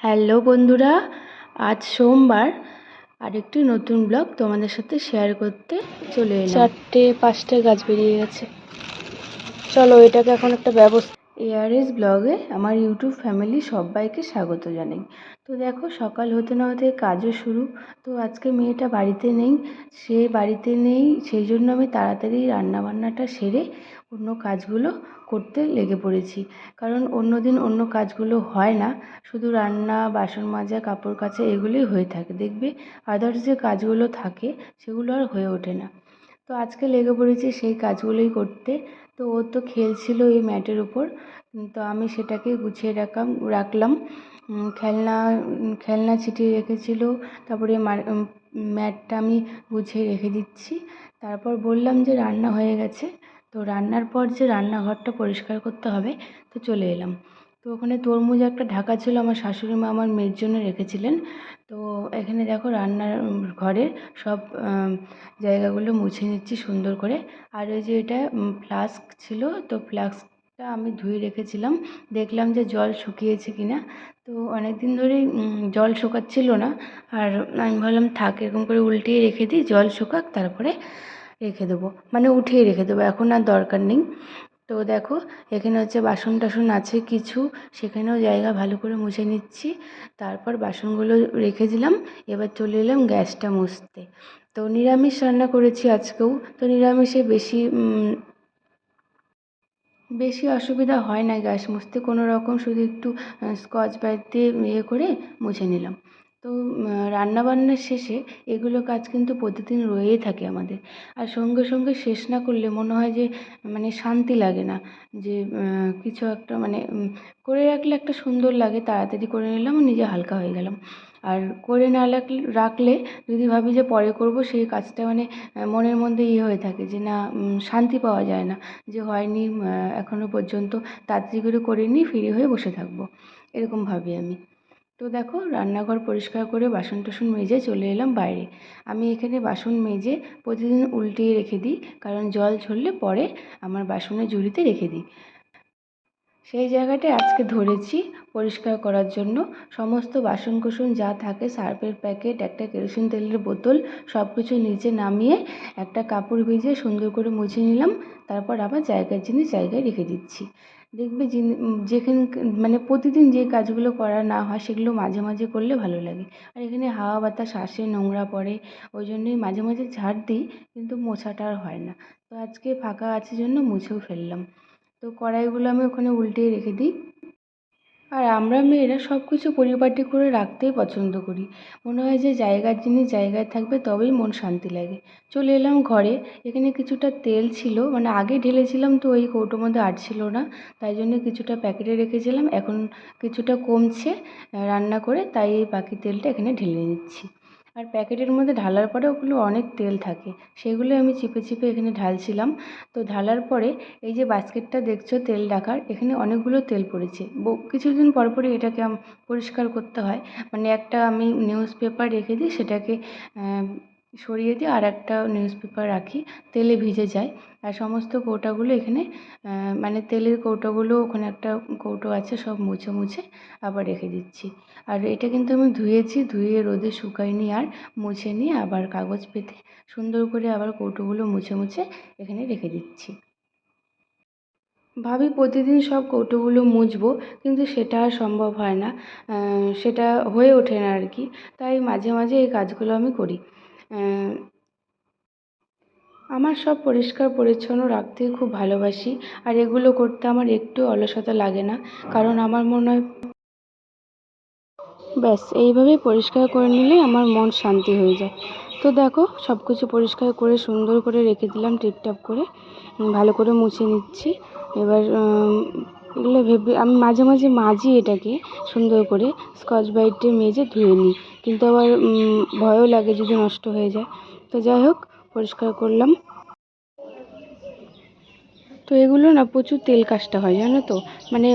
Hello বন্ধুরা আজ সোমবার। আরেকটি নতুন ব্লগ তোমাদের সাথে শেয়ার করতে চলে এলাম। চারটে পাঁচটা গাছ বেরিয়ে গেছে। চলো এটাকে এখন একটা ব্যবস্থা এআরএস ব্লগে আমার ইউটিউব ফ্যামিলি সবাইকে স্বাগত জানাই। তো দেখো সকাল হতে না হতে কাজও শুরু। তো আজকে মেয়েটা বাড়িতে নেই সে বাড়িতে নেই সেই জন্য আমি তাড়াতাড়ি রান্নাবান্নাটা সেরে অন্য কাজগুলো করতে লেগে পড়েছি। কারণ অন্য দিন অন্য কাজগুলো হয় না, শুধু রান্না, বাসন মাজা, কাপড় কাচা এগুলোই হয়ে থাকে। দেখবে আদার্স যে কাজগুলো থাকে সেগুলো আর হয়ে ওঠে না। তো আজকে লেগে পড়েছি সেই কাজগুলোই করতে। তো ও তো খেলছিল এই ম্যাটের উপর। তো আমি সেটাকে গুছিয়ে রাখলাম। রাখলাম খেলনা খেলনা ছিটিয়ে রেখেছিল। তারপরে ম্যাটটা আমি গুছিয়ে রেখে দিচ্ছি। তারপর বললাম যে রান্না হয়ে গেছে। তো রান্নার পর যে রান্নাঘরটা পরিষ্কার করতে হবে, তো চলে এলাম। তো ওখানে তরমুজ একটা ঢাকা ছিল, আমার শাশুড়ি মা আমার মেয়ের জন্য রেখেছিলেন। তো এখানে দেখো রান্নার ঘরের সব জায়গাগুলো মুছে নিচ্ছি সুন্দর করে। আর ওই যে এটা ফ্লাস্ক ছিল, তো ফ্লাস্কটা আমি ধুয়ে রেখেছিলাম। দেখলাম যে জল শুকিয়েছে কি না তো অনেক দিন ধরেই জল শুকাচ্ছিল না। আর আমি ভাবলাম থাক, এরকম করে উল্টিয়ে রেখে দিই, জল শুকাক, তারপরে রেখে দেবো। মানে উঠিয়ে রেখে দেবো, এখন আর দরকার নেই। তো দেখো, এখানে হচ্ছে বাসন টাসন আছে কিছু, সেখানেও জায়গা ভালো করে মুছে নিচ্ছি। তারপর বাসনগুলো রেখে দিলাম, এবার চলে এলাম গ্যাসটা মুছতে। তো নিরামিষ রান্না করেছি আজকেও। তো নিরামিষে বেশি বেশি অসুবিধা হয় না গ্যাস মুছতে। কোনো রকম শুধু একটু স্কচ ব্রাইট দিয়ে ইয়ে করে মুছে নিলাম। তো রান্নাবান্নার শেষে এগুলো কাজ কিন্তু প্রতিদিন রয়েই থাকে আমাদের। আর সঙ্গে সঙ্গে শেষ না করলে মনে হয় যে মানে শান্তি লাগে না। যে কিছু একটা মানে করে রাখলে একটা সুন্দর লাগে, তাড়াতাড়ি করে নিলাম নিজে হালকা হয়ে গেলাম। আর করে না রাখলে যদি ভাবি যে পরে করব, সেই কাজটা মানে মনের মধ্যে ইয়ে হয়ে থাকে যে, না শান্তি পাওয়া যায় না। যে হয়নি এখনও পর্যন্ত তাড়াতাড়ি করে করে নিই, ফ্রি হয়ে বসে থাকব। এরকম ভাবি আমি। তো দেখো, রান্নাঘর পরিষ্কার করে বাসন টাসন মেজে চলে এলাম বাইরে। আমি এখানে বাসন মেজে প্রতিদিন উল্টিয়ে রেখে দিই, কারণ জল ঝরলে পরে আমার বাসনের ঝুড়িতে রেখে দিই। সেই জায়গাটায় আজকে ধরেছি পরিষ্কার করার জন্য। সমস্ত বাসন কোসন যা থাকে, সার্ফের প্যাকেট, একটা কেরোসিন তেলের বোতল সব কিছু নিচে নামিয়ে একটা কাপড় ভিজিয়ে সুন্দর করে মুছে নিলাম। তারপর আবার জায়গার জিনিস জায়গায় রেখে দিচ্ছি। দেখবে যেখানে মানে প্রতিদিন যে কাজগুলো করা না হয় সেগুলো মাঝে মাঝে করলে ভালো লাগে। আর এখানে হাওয়া বাতাস আসে, নোংরা পড়ে, ওই জন্যই মাঝে মাঝে ঝাড় দিই, কিন্তু মোছাটা আর হয় না। তো আজকে ফাঁকা আছে জন্য মুছেও ফেললাম। তো কড়াইগুলো আমি ওখানে উল্টিয়ে রেখে দিই। আর আমরা মেয়েরা সব কিছু পরিপাটি করে রাখতেই পছন্দ করি। মনে হয় যে জায়গার জিনিস জায়গায় থাকবে তবেই মন শান্তি লাগে। চলে এলাম ঘরে, এখানে কিছুটা তেল ছিল মানে আগে ঢেলেছিলাম তো ওই কৌটোর মধ্যে আটছিল না, তাই জন্য কিছুটা প্যাকেটে রেখেছিলাম। এখন কিছুটা কমছে রান্না করে তাই এই বাকি তেলটা এখানে ঢেলে নিচ্ছি। আর প্যাকেটের মধ্যে ঢালার পরে ওগুলো অনেক তেল থাকে। সেগুলো আমি চিপে চিপে এখানে ঢালছিলাম। তো ঢালার পরে এই যে বাস্কেটটা দেখছ তেল রাখার, এখানে অনেকগুলো তেল পড়েছে। কিছুদিন পর পরই এটাকে পরিষ্কার করতে হয়। মানে একটা আমি নিউজ পেপার রেখে দিই, সেটাকে সরিয়ে দিয়ে আর একটা নিউজ পেপার রাখি, তেলে ভিজে যায়। আর সমস্ত কৌটাগুলো এখানে মানে তেলের কৌটোগুলো ওখানে একটা কৌটো আছে, সব মুছে মুছে আবার রেখে দিচ্ছি। আর এটা কিন্তু আমি ধুয়েছি, ধুয়ে রোদে শুকাইনি আর মুছে নিয়ে আবার কাগজ পেতে সুন্দর করে আবার কৌটোগুলো মুছে মুছে এখানে রেখে দিচ্ছি। ভাবি প্রতিদিন সব কৌটোগুলো মুছবো, কিন্তু সেটা আর সম্ভব হয় না। সেটা হয়ে ওঠে না আর কি। তাই মাঝে মাঝে এই কাজগুলো আমি করি। আমার সব পরিষ্কার পরিচ্ছন্ন রাখতে খুব ভালোবাসি, আর এগুলো করতে আমার একটু অলসতা লাগে না, কারণ আমার মনে হয় ব্যাস, এইভাবেই পরিষ্কার করে নিলেই আমার মন শান্তি হয়ে যায়। তো দেখো সব কিছু পরিষ্কার করে, সুন্দর করে রেখে দিলাম, টিপটাপ করে, ভালো করে মুছে নিচ্ছি। এবার এগুলো ভেবে আমি মাঝে মাঝে মাজি এটাকে সুন্দর করে, স্কচ ব্রাইট মেজে ধুয়ে নিই। কিন্তু আবার ভয়ও লাগে যদি নষ্ট হয়ে যায়। তো যাই হোক, পরিষ্কার করলাম। তো এগুলো না প্রচুর তেল কাজটা হয়, জানো তো? মানে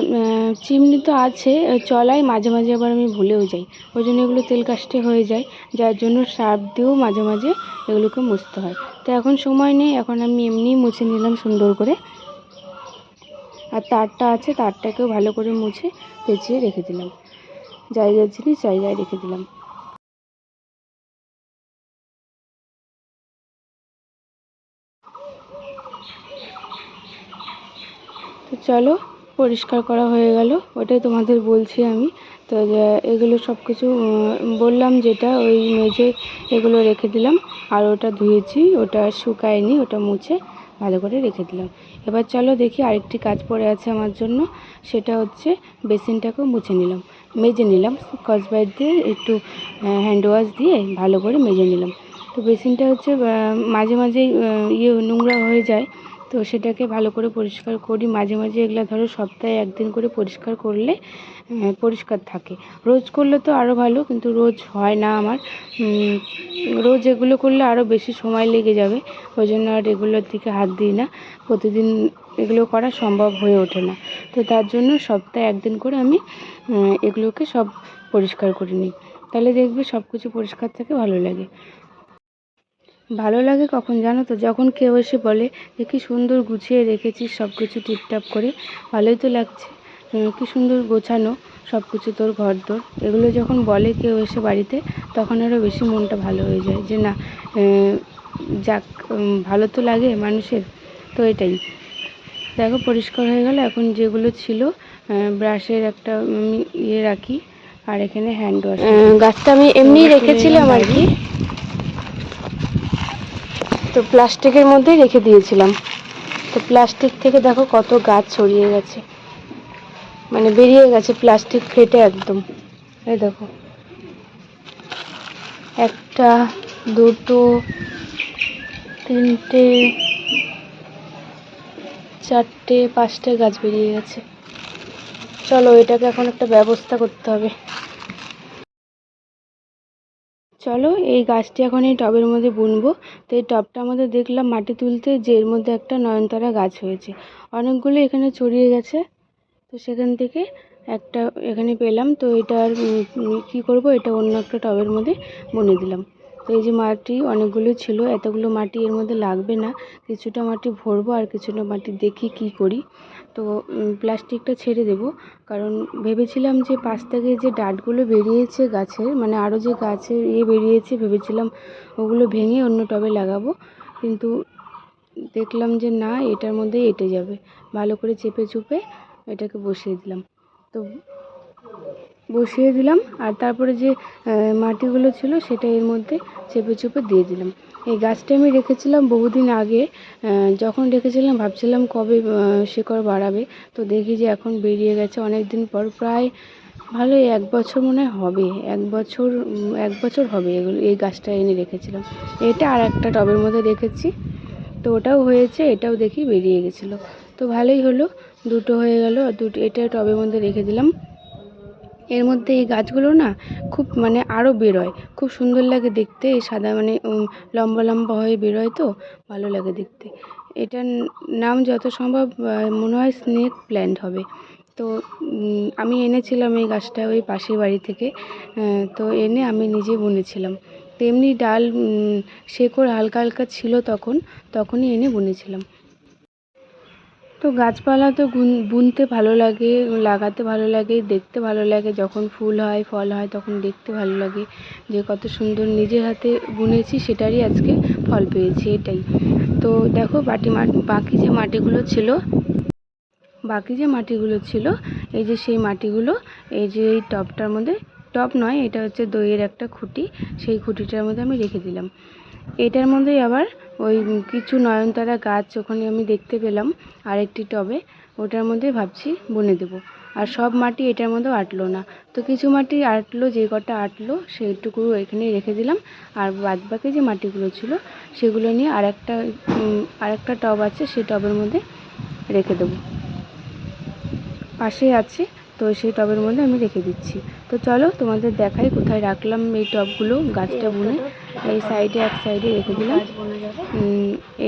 চিমনি তো আছে, চলাই মাঝে মাঝে আবার আমি ভুলেও যাই। ওই জন্য এগুলো তেল কাজটা হয়ে যায়, যার জন্য সার্ফ দিয়েও মাঝে মাঝে এগুলোকে মুছতে হয়। তো এখন সময় নেই, এখন আমি এমনিই মুছে নিলাম সুন্দর করে। আর তারটা আছে, তারটাকেও ভালো করে মুছে পেঁচিয়ে রেখে দিলাম। জায়গার জিনিস জায়গায় রেখে দিলাম। তো চলো, পরিষ্কার করা হয়ে গেল। ওটাই তোমাদের বলছি আমি। তো এগুলো সব কিছু বললাম যেটা ওই মেঝে এগুলো রেখে দিলাম। আর ওটা ধুয়েছি, ওটা শুকায়নি, ওটা মুছে ভালো করে রেখে দিলাম। এবার চলো দেখি আরেকটি কাজ পড়ে আছে আমার জন্য। সেটা হচ্ছে বেসিনটাকেও মুছে নিলাম। মেজে নিলাম স্কচব্রাইট দিয়ে একটু হ্যান্ড ওয়াশ দিয়ে ভালো করে মেজে নিলাম। তো বেসিনটা হচ্ছে মাঝে মাঝে ইয়ে নোংরা হয়ে যায়। তো সেটাকে ভালো করে পরিষ্কার করি। মাঝে মাঝে এগুলো ধরো সপ্তাহে একদিন করে পরিষ্কার করলে পরিষ্কার থাকে। রোজ করলে তো আরও ভালো, কিন্তু রোজ হয় না আমার। রোজ এগুলো করলে আরও বেশি সময় লেগে যাবে। ওই জন্য আর এগুলোর দিকে হাত দিই না। প্রতিদিন এগুলো করা সম্ভব হয়ে ওঠে না। তো তার জন্য সপ্তাহে একদিন করে আমি এগুলোকে সব পরিষ্কার করে নিই। তাহলে দেখবে সব কিছু পরিষ্কার থাকে, ভালো লাগে। ভালো লাগে কখন জানো তো? যখন কেউ এসে বলে যে, কী সুন্দর গুছিয়ে রেখেছিস সব কিছু টিপটাপ করে। ভালোই তো লাগছে। কী সুন্দর গোছানো সব কিছু তোর ঘর দোর এগুলো যখন বলে কেউ এসে বাড়িতে তখন আরও বেশি মনটা ভালো হয়ে যায় যে না যাক ভালো তো লাগে মানুষের। তো এটাই। দেখো পরিষ্কার হয়ে গেল। এখন যেগুলো ছিল ব্রাশের একটা আমি ইয়ে রাখি আর এখানে হ্যান্ড ওয়াশ গাছটা আমি এমনি রেখেছিলাম আর কি। তো প্লাস্টিকের মধ্যেই রেখে দিয়েছিলাম। তো প্লাস্টিক থেকে দেখো কত গাছ ছড়িয়ে গেছে। মানে বেরিয়ে গেছে প্লাস্টিক ফেটে একদম। এই দেখো। একটা, দুটো, তিনটে, চারটে, পাঁচটা গাছ বেরিয়ে গেছে। চলো, এটাকে এখন একটা ব্যবস্থা করতে হবে। চলো, এই গাছটি এখন এই টবের মধ্যে বুনবো। তো এই টবটা আমাদের দেখলাম মাটি তুলতে যে এর মধ্যে একটা নয়নতারা গাছ হয়েছে। অনেকগুলো এখানে ছড়িয়ে গেছে। তো সেখান থেকে একটা এখানে পেলাম। তো এটা আর কী করব? এটা অন্য একটা টবের মধ্যে বনে দিলাম। তো এই যে মাটি অনেকগুলো ছিল, এতগুলো মাটি এর মধ্যে লাগবে না। কিছুটা মাটি ভরবো আর কিছুটা মাটি দেখি কি করি। তো প্লাস্টিকটা ছেড়ে দেবো। কারণ ভেবেছিলাম যে পাশ থেকে যে ডাঁটগুলো বেরিয়েছে গাছের মানে আরও যে গাছের ইয়ে বেরিয়েছে, ভেবেছিলাম ওগুলো ভেঙে অন্য টবে লাগাবো। কিন্তু দেখলাম যে না, এটার মধ্যেই এঁটে যাবে। ভালো করে চেপে চুপে এটাকে বসিয়ে দিলাম। তো বসিয়ে দিলাম আর তারপরে যে মাটিগুলো ছিল সেটা এর মধ্যে চেপে চুপে দিয়ে দিলাম। এই গাছটা আমি রেখেছিলাম বহুদিন আগে যখন রেখেছিলাম ভাবছিলাম কবে শিকড় বাড়াবে। তো দেখি যে এখন বেরিয়ে গেছে অনেক দিন পর, প্রায় ভালোই এক বছর মনে হবে, এক বছর এক বছর হবে এগুলো, এই গাছটা এনে রেখেছিলাম। এটা আর একটা টবের মধ্যে রেখেছি। তো ওটাও হয়েছে, এটাও দেখি বেরিয়ে গেছিল। তো ভালোই হলো দুটো হয়ে গেল, দুটো, এটা টবের মধ্যে রেখে দিলাম। এর মধ্যে এই গাছগুলো না খুব মানে আরও বেরোয়। খুব সুন্দর লাগে দেখতে, এই সাদা মানে লম্বা লম্বা হয়ে বেরোয় তো, ভালো লাগে দেখতে। এটার নাম যত সম্ভব মনে হয় স্নেক প্ল্যান্ট হবে। তো আমি এনেছিলাম এই গাছটা ওই পাশের বাড়ি থেকে তো এনে আমি নিজে বুনেছিলাম। তেমনি ডাল শেকড় হালকা হালকা ছিল তখন, তখনই এনে বুনেছিলাম। তো গাছপালা তো বুনতে ভালো লাগে, লাগাতে ভালো লাগে, দেখতে ভালো লাগে। যখন ফুল হয়, ফল হয়, তখন দেখতে ভালো লাগে। যে কত সুন্দর নিজের হাতে বুনেছি, সেটারই আজকে ফল পেয়েছি, এটাই। তো দেখো, বাটি বাকি যে মাটিগুলো ছিল, বাকি যে মাটিগুলো ছিল, এই যে সেই মাটিগুলো, এই যে এই টবটার মধ্যে টব নয়, এটা হচ্ছে দইয়ের একটা খুঁটি, সেই খুঁটিটার মধ্যে আমি রেখে দিলাম। এটার মধ্যেই আবার ওই কিছু নয়নতারা গাছ ওখানে আমি দেখতে পেলাম, আরেকটি টবে। ওটার মধ্যে ভাবছি বুনে দেবো। আর সব মাটি এটার মধ্যেও আটলো না। তো কিছু মাটি আটলো, যে কটা আটলো, সেইটুকু এখানেই রেখে দিলাম। আর বাদ বাকি যে মাটিগুলো ছিল, সেগুলো নিয়ে আরেকটা আরেকটা টব আছে সেই টবের মধ্যে রেখে দেবো। পাশেই আছে, তো সেই টবের মধ্যে আমি রেখে দিচ্ছি। তো চলো তোমাদের দেখাই কোথায় রাখলাম এই টবগুলো, গাছটা বুনে। এই সাইডে এক সাইডে রেখে দিলাম।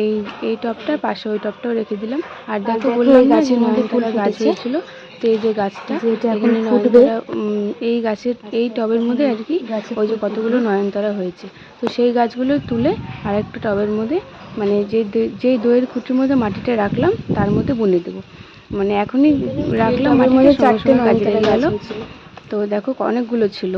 এই এই টবটার পাশে ওই টবটাও রেখে দিলাম। আর দেখো বললাম না যে নয়নতারা গাছ হয়েছিল। তো এই যে গাছটা এখানে নয়নতারা এই গাছের এই টবের মধ্যে আর কি ওই যে কতগুলো নয়নতারা হয়েছে। তো সেই গাছগুলো তুলে আরেকটা টবের মধ্যে মানে যে যেই দইয়ের খুঁটির মধ্যে মাটিটা রাখলাম তার মধ্যে বুনে দেবো। মানে এখনই রাখলাম সঙ্গে সঙ্গে কাজে লেগে গেল। তো দেখো অনেকগুলো ছিল।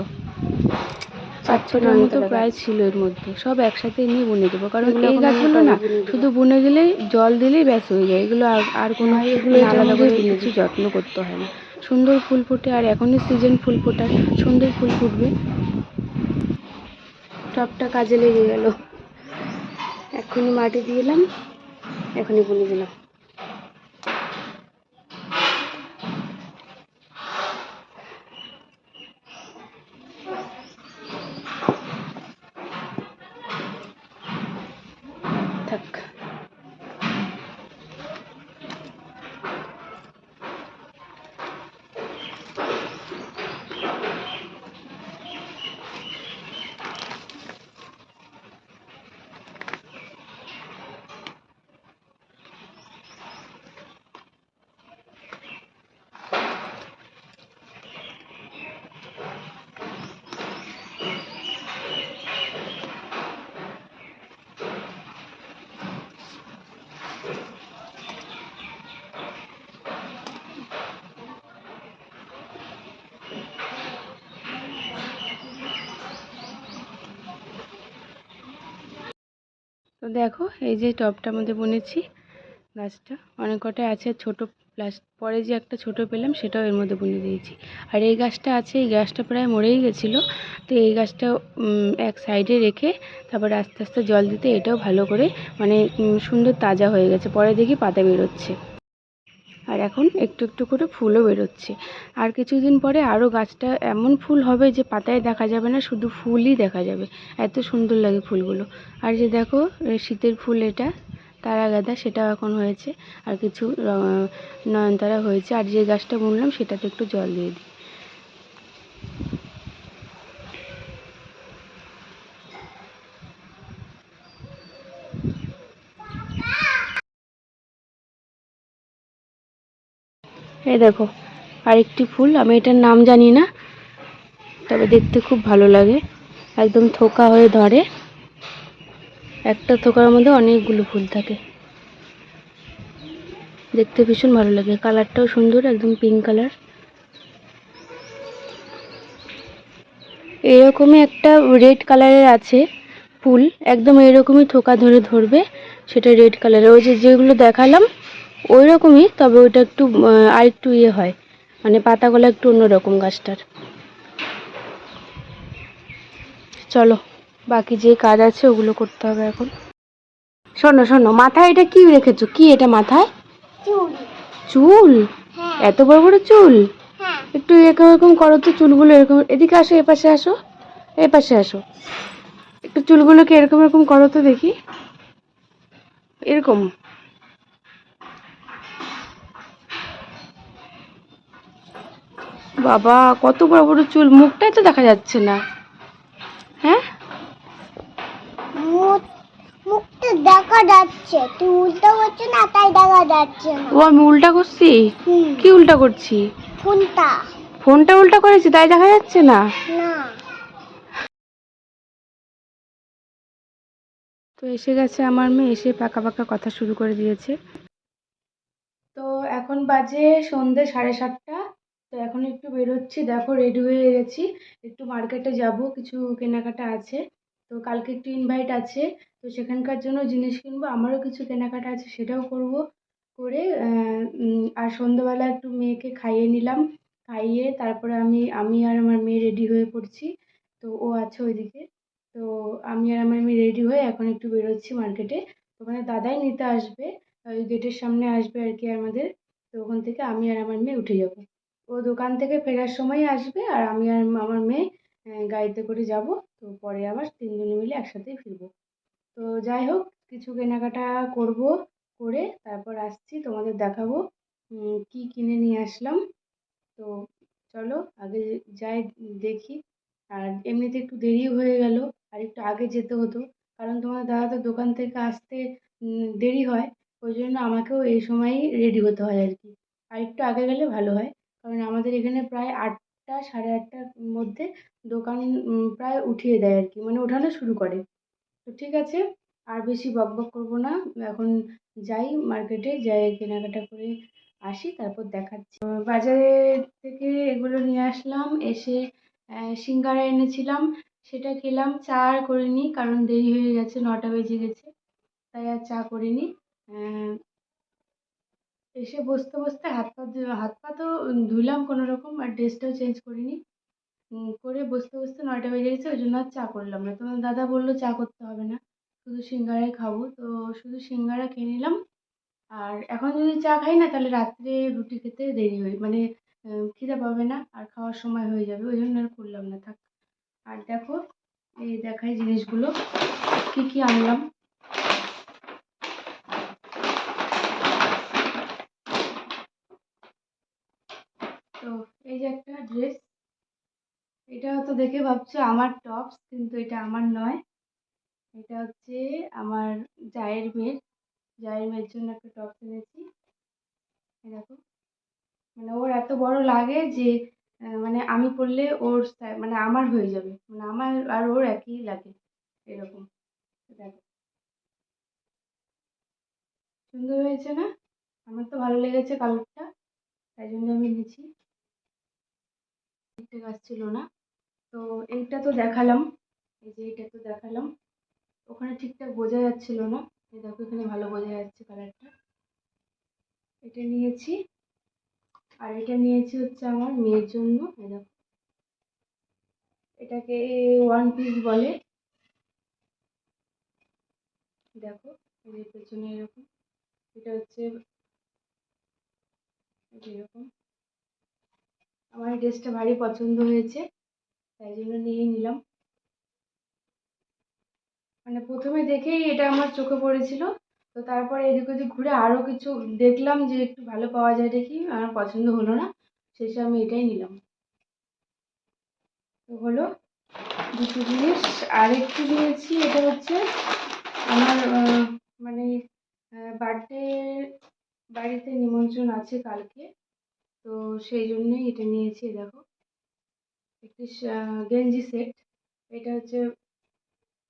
পাঁচ ছটার মতো প্রায় ছিল এর মধ্যে। সব একসাথে নিয়ে বুনে দেবো কারণ এই গাছগুলো না শুধু বুনে দিলেই জল দিলেই ব্যাস হয়ে যায়। এগুলো আর- আর কোনো আলাদা করে কিছু যত্ন করতে হয় না। সুন্দর ফুল ফোটে আর এখনই সিজন ফুল ফোটার সুন্দর ফুল ফুটবে। টবটা কাজে লেগে গেল। এখনই মাটি দিয়ে এলাম এখনই বুনে দিলাম। থাক। দেখো, এই যে টবটার মধ্যে বুনেছি গাছটা। অনেক কটাই আছে, ছোটো প্লাস পরে যে একটা ছোট পেলাম, সেটাও এর মধ্যে বুনে দিয়েছি। আর এই গাছটা আছে, এই গাছটা প্রায় মরেই গেছিল। তো এই গাছটা এক সাইডে রেখে তারপর আস্তে আস্তে জল দিতে এটাও ভালো করে মানে সুন্দর তাজা হয়ে গেছে। পরে দেখি পাতা বেরোচ্ছে। আর এখন একটু একটু করে ফুলও বেরোচ্ছে। আর কিছুদিন পরে আরও গাছটা এমন ফুল হবে যে পাতায় দেখা যাবে না, শুধু ফুলই দেখা যাবে। এত সুন্দর লাগে ফুলগুলো। আর যে দেখো শীতের ফুল এটা, তারা গাঁদা, সেটাও এখন হয়েছে। আর কিছু নয়নতারা হয়েছে। আর যে গাছটা বুনলাম, সেটাতে একটু জল দিয়ে দিই। এই দেখো, আরেকটি ফুল, আমি এটার নাম জানি না, তবে দেখতে খুব ভালো লাগে। একদম থোকা হয়ে ধরে। একটা থোকার মধ্যে অনেকগুলো ফুল থাকে। দেখতে ভীষণ ভালো লাগে। কালারটাও সুন্দর, একদম পিঙ্ক কালার এরকমই একটা রেড কালারের আছে ফুল। একদম এরকমই থোকা ধরে ধরবে, সেটা রেড কালারের ওই যে যেগুলো দেখালাম ওই রকমই তবে ওইটা একটু আর একটু ইয়ে হয়। মানে পাতাগুলো একটু অন্যরকম গাছটার। চলো বাকি যে কাজ আছে ওগুলো করতে হবে এখন। শোনো শোনো মাথায় এটা কি রেখেছো? কি এটা মাথায়? চুল। হ্যাঁ। এত বড় বড় চুল? হ্যাঁ। একটু এরকম এরকম করো তো চুলগুলো এরকম। এদিকে আসো এ পাশে আসো এ পাশে আসো। একটু চুলগুলোকে এরকম এরকম করো তো দেখি। এরকম। বাবা কত বড় বড় চুল মুখটাই তো দেখা যাচ্ছে না। হ্যাঁ? মুখ মুখটা দেখা যাচ্ছে তুই উল্টো করছ না তাই দেখা যাচ্ছে না। ও আমি উল্টা করছি? কি উল্টা করছি? ফোনটা। ফোনটা উল্টা করেছি তাই দেখা যাচ্ছে না? না। তো এসে গেছে আমার মেয়ে এসে পাকা পাকা কথা শুরু করে দিয়েছে। তো এখন বাজে সন্ধে সাড়ে সাতটা। তো এখন একটু বেরোচ্ছি। দেখো রেডি হয়ে গেছি। একটু মার্কেটে যাব, কিছু কেনাকাটা আছে। তো কালকে একটু ইনভাইট আছে। তো সেখানকার জন্য জিনিস কিনবো, আমারও কিছু কেনাকাটা আছে, সেটাও করব। করে আর সন্ধ্যেবেলা একটু মেয়েকে খাইয়ে নিলাম। খাইয়ে তারপরে আমি আমি আর আমার মেয়ে রেডি হয়ে পড়ছি। তো ও আছে ওইদিকে। তো আমি আর আমার মেয়ে রেডি হয়ে এখন একটু বেরোচ্ছি মার্কেটে ওখানে দাদাই নিতে আসবে, ওই গেটের সামনে আসবে আর কি আমাদের। তো ওখান থেকে আমি আর আমার মেয়ে উঠে যাব। ও দোকান থেকে ফেরার সময় আসবে আর আমি আর আমার মেয়ে গাড়িতে করে যাব। তো পরে আবার তিনজনে মিলে একসাথেই ফিরবো। তো যাই হোক, কিছু কেনাকাটা করব করে তারপর আসছি, তোমাদের দেখাবো কি কিনে নিয়ে আসলাম। তো চলো, আগে যাই দেখি। আর এমনিতে একটু দেরি হয়ে গেল, আর একটু আগে যেতে হতো, কারণ তোমার দাদা তো দোকান থেকে আসতে দেরি হয়। ওই জন্য আমাকেও এই সময়ই রেডি হতে হয় আর কি। আর একটু আগে গেলে ভালো হয়। আমাদের এখানে প্রায় আটটা, সাড়ে আটটার মধ্যে দোকান প্রায় উঠিয়ে দেয় আর কি মানে ওঠানো শুরু করে। তো ঠিক আছে, আর বেশি বকবক করব না, এখন যাই মার্কেটে যাই কেনাকাটা করে আসি, তারপর দেখাচ্ছি। বাজারে থেকে এগুলো নিয়ে আসলাম, এসে সিঙ্গারা এনেছিলাম, সেটা খেলাম, চা আর করিনি, কারণ দেরি হয়ে গেছে, নটা বেজে গেছে, তাই আর চা করিনি। এসে বসতে বসতে হাত পা হাত পা তো ধুলাম, কোনো রকম আর ড্রেসটাও চেঞ্জ করিনি। করে বসতে বসতে নয়টা বেজে গেছে, ওই জন্য আর চা করলাম না। তোমার দাদা বলল চা করতে হবে না, শুধু সিঙ্গারাই খাব। তো শুধু সিঙ্গারা খেয়ে নিলাম। আর এখন যদি চা খাই না, তাহলে রাত্রে রুটি খেতে দেরি হয় মানে খিদে পাবে না, আর খাওয়ার সময় হয়ে যাবে, ওই জন্য আর করলাম না। থাক। আর দেখো, এই দেখাই জিনিসগুলো, কি কি আনলাম। তো এই যে একটা ড্রেস এটা হয়তো দেখে ভাবছ আমার টপস কিন্তু এটা আমার নয়। এটা হচ্ছে আমার জায়ের মেয়ের। জায়ের মেয়ের জন্য একটা টপ এই দেখো। মানে ওর এত বড় লাগে যে মানে আমি পরলে ওর মানে আমার হয়ে যাবে। মানে আমার আর ওর একই লাগে, এরকম। দেখো। সুন্দর হয়েছে না? আমার তো ভালো লেগেছে কালারটা তাই জন্য আমি নিয়েছি ঠিকঠাক আসছিল না। তো এইটা তো দেখালাম। এই যে এটা তো দেখালাম। ওখানে ঠিকঠাক বোঝা যাচ্ছিল না। এই দেখো এখানে ভালো বোঝা যাচ্ছে কালারটা এটা নিয়েছি। আর এটা নিয়েছি হচ্ছে আমার মেয়ের জন্য। এটাকে ওয়ান পিস বলে। দেখো যে পেছনে এরকম। এটা হচ্ছে এরকম। আমার এই ড্রেসটা ভারী পছন্দ হয়েছে, তাই জন্য নিয়ে নিলাম। মানে প্রথমে দেখেই এটা আমার চোখে পড়েছিল, তো তারপরে এদিক ওদিক ঘুরে আরও কিছু দেখলাম যে একটু ভালো পাওয়া যায় দেখি আমার পছন্দ হলো না, শেষে আমি এটাই নিলাম। তো হলো দুটো জিনিস, আর একটু নিয়েছি, এটা হচ্ছে আমার মানে বার্থডে বাড়িতে নিমন্ত্রণ আছে কালকে। তো সেই জন্যই এটা নিয়েছি দেখো। একটি গেঞ্জি সেট। এটা হচ্ছে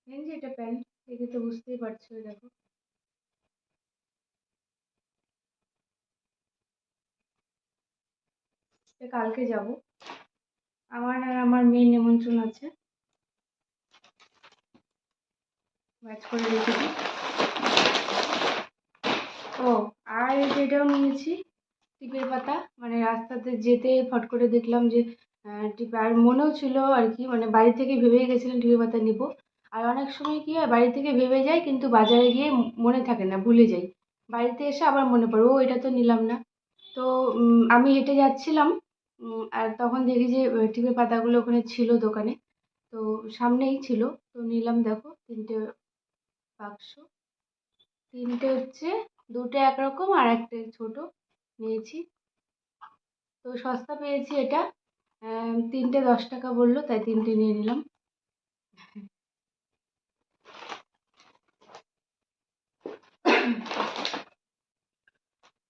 গেঞ্জি, এটা প্যান্ট দেখে তো বুঝতেই পারছ দেখো। এটা কালকে যাব। আমার আর আমার মেয়ের নিমন্ত্রণ আছে। ম্যাচ করে রেখেছি। ও, আর এটাও নিয়েছি। টিপের পাতা মানে রাস্তাতে যেতে ফট করে দেখলাম যে টিপ, আর মনেও ছিল আর কি মানে বাড়ি থেকে ভেবেই গেছিলাম টিপের পাতা নিব। আর অনেক সময় কি হয়, বাড়ি থেকে ভেবে যাই, কিন্তু বাজারে গিয়ে মনে থাকে না, ভুলে যাই। বাড়িতে এসে আবার মনে পড়ে, ও, এটা তো নিলাম না। তো আমি হেঁটে যাচ্ছিলাম আর তখন দেখি যে টিপের পাতাগুলো ওখানে ছিল দোকানে। তো সামনেই ছিল, তো নিলাম দেখো, তিনটে বাক্স। তিনটে হচ্ছে, দুটো একরকম আর একটা ছোট। নিয়েছি। তো সস্তা পেয়েছি এটা। তিনটে দশ টাকা বলল, তাই তিনটে নিয়ে নিলাম।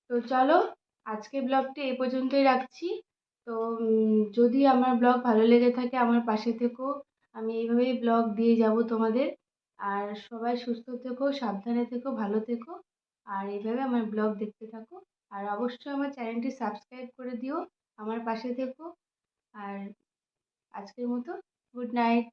তো চলো, আজকে ব্লগটি এই পর্যন্তই রাখছি। তো যদি আমার ব্লগ ভালো লেগে থাকে, আমার পাশে থেকো। আমি এইভাবেই ব্লগ দিয়ে যাব তোমাদের। আর সবাই সুস্থ থেকো, সাবধানে থেকো, ভালো থেকো। আর এইভাবে আমার ব্লগ দেখতে থাকো। আর অবশ্যই আমার চ্যানেলটি সাবস্ক্রাইব করে দিও, আমার পাশে থেকো। আর আজকের মতো গুড নাইট।